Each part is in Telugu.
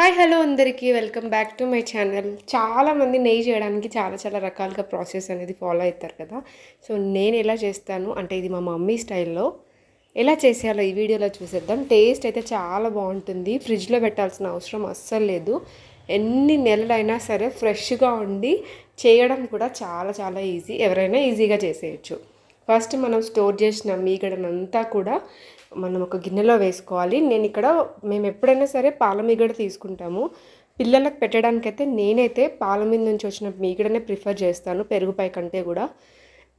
హాయ్ హలో అందరికీ. Welcome back to my channel. చాలామంది నెయ్యి చేయడానికి చాలా చాలా రకాలుగా ప్రాసెస్ అనేది ఫాలో అవుతారు కదా. సో నేను ఎలా చేస్తాను అంటే ఇది మా మమ్మీ స్టైల్లో ఎలా చేసేయాలో ఈ వీడియోలో చూసేద్దాం. టేస్ట్ అయితే చాలా బాగుంటుంది. ఫ్రిడ్జ్లో పెట్టాల్సిన అవసరం అస్సలు లేదు. ఎన్ని నెలలైనా సరే ఫ్రెష్గా ఉండి చేయడం కూడా చాలా చాలా ఈజీ. ఎవరైనా ఈజీగా చేసేయచ్చు. ఫస్ట్ మనం స్టోర్ చేసిన మీగడనంతా కూడా మనం ఒక గిన్నెలో వేసుకోవాలి. నేను ఇక్కడ మేము ఎప్పుడైనా సరే పాల మీగడ తీసుకుంటాము. పిల్లలకు పెట్టడానికైతే నేనైతే పాల మీద నుంచి వచ్చిన మీగడనే ప్రిఫర్ చేస్తాను పెరుగుపై కంటే కూడా.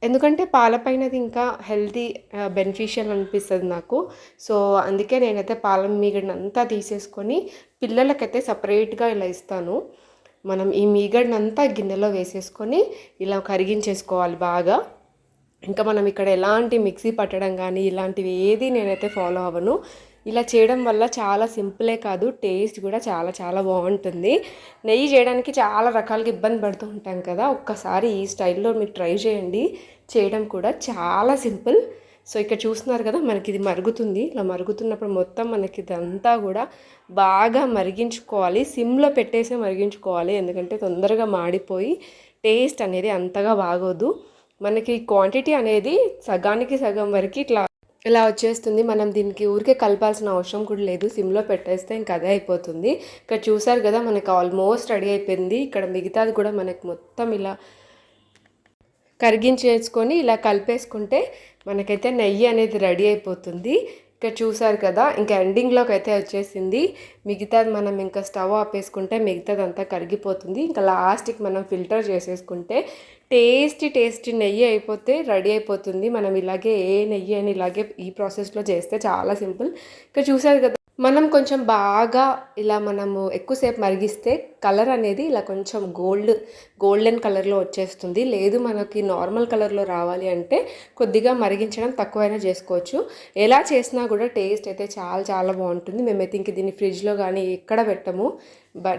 ఎందుకంటే పాలపైనది ఇంకా హెల్తీ బెనిఫిషియల్ అనిపిస్తుంది నాకు. సో అందుకే నేనైతే పాల మీగడని అంతా తీసేసుకొని పిల్లలకైతే సపరేట్గా ఇలా ఇస్తాను. మనం ఈ మీగడనంతా గిన్నెలో వేసేసుకొని ఇలా కరిగించేసుకోవాలి బాగా. ఇంకా మనం ఇక్కడ ఎలాంటి మిక్సీ పట్టడం కానీ ఇలాంటివి ఏది నేనైతే ఫాలో అవ్వను. ఇలా చేయడం వల్ల చాలా సింపులే కాదు టేస్ట్ కూడా చాలా చాలా బాగుంటుంది. నెయ్యి చేయడానికి చాలా రకాలుగా ఇబ్బంది పడుతూ ఉంటాం కదా ఒక్కసారి ఈ స్టైల్లో మీరు ట్రై చేయండి. చేయడం కూడా చాలా సింపుల్ సో ఇక్కడ చూస్తున్నారు కదా మనకి ఇది మరుగుతుంది. ఇలా మరుగుతున్నప్పుడు మొత్తం మనకి ఇదంతా కూడా బాగా మరిగించుకోవాలి. సిమ్లో పెట్టేసే మరిగించుకోవాలి ఎందుకంటే తొందరగా మాడిపోయి టేస్ట్ అనేది అంతగా బాగోదు. మనకి క్వాంటిటీ అనేది సగానికి సగం వరకు ఇట్లా ఇలా వచ్చేస్తుంది. మనం దీనికి ఊరికే కలపాల్సిన అవసరం కూడా లేదు. సిమ్లో పెట్టేస్తే ఇంకా అదే అయిపోతుంది. ఇక్కడ చూసారు కదా మనకి ఆల్మోస్ట్ రెడీ అయిపోయింది. ఇక్కడ మిగతాది కూడా మనకి మొత్తం ఇలా కరిగించేసుకొని ఇలా కలిపేసుకుంటే మనకైతే నెయ్యి అనేది రెడీ అయిపోతుంది. ఇక్కడ చూసారు కదా ఇంకా ఎండింగ్లోకి అయితే వచ్చేసింది. మిగతాది మనం ఇంకా స్టవ్ ఆపేసుకుంటే మిగతాది అంతా కరిగిపోతుంది. ఇంకా లాస్ట్కి మనం ఫిల్టర్ చేసేసుకుంటే టేస్టీ టేస్టీ నెయ్యి అయిపోతే రెడీ అయిపోతుంది. మనం ఇలాగే ఏ నెయ్యి అని ఇలాగే ఈ ప్రాసెస్లో చేస్తే చాలా సింపుల్. ఇక్కడ చూసారు కదా మనం కొంచెం బాగా ఇలా మనము ఎక్కువసేపు మరిగిస్తే కలర్ అనేది ఇలా కొంచెం గోల్డ్ గోల్డెన్ కలర్లో వచ్చేస్తుంది. లేదు మనకి నార్మల్ కలర్లో రావాలి అంటే కొద్దిగా మరిగించడం తక్కువైనా చేసుకోవచ్చు. ఎలా చేసినా కూడా టేస్ట్ అయితే చాలా చాలా బాగుంటుంది. మేమైతే ఇంక దీన్ని ఫ్రిడ్జ్లో కానీ ఎక్కడ పెట్టము.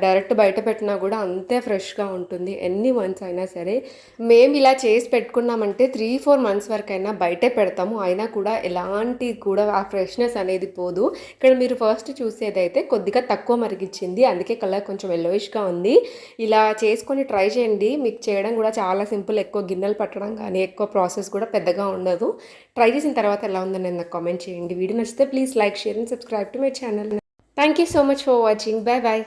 డైరెక్ట్ బయట పెట్టినా కూడా అంతే ఫ్రెష్గా ఉంటుంది. ఎన్ని మంత్స్ అయినా సరే. మేము ఇలా చేసి పెట్టుకున్నామంటే త్రీ ఫోర్ మంత్స్ వరకు అయినా బయటే పెడతాము. అయినా కూడా ఎలాంటి కూడా ఆ ఫ్రెష్నెస్ అనేది పోదు. ఇక్కడ మీరు ఫస్ట్ చూసేదైతే కొద్దిగా తక్కువ మరిగించింది అందుకే కలర్ కొంచెం ఎల్లోయిష్గా ఉంది. ఇలా చేసుకొని ట్రై చేయండి. మీకు చేయడం కూడా చాలా సింపుల్. ఎక్కువ గిన్నెలు పట్టడం కానీ ఎక్కువ ప్రాసెస్ కూడా పెద్దగా ఉండదు. ట్రై చేసిన తర్వాత ఎలా ఉందని నాకు కామెంట్ చేయండి. వీడియో నచ్చితే please like share and subscribe to my channel thank you so much for watching bye bye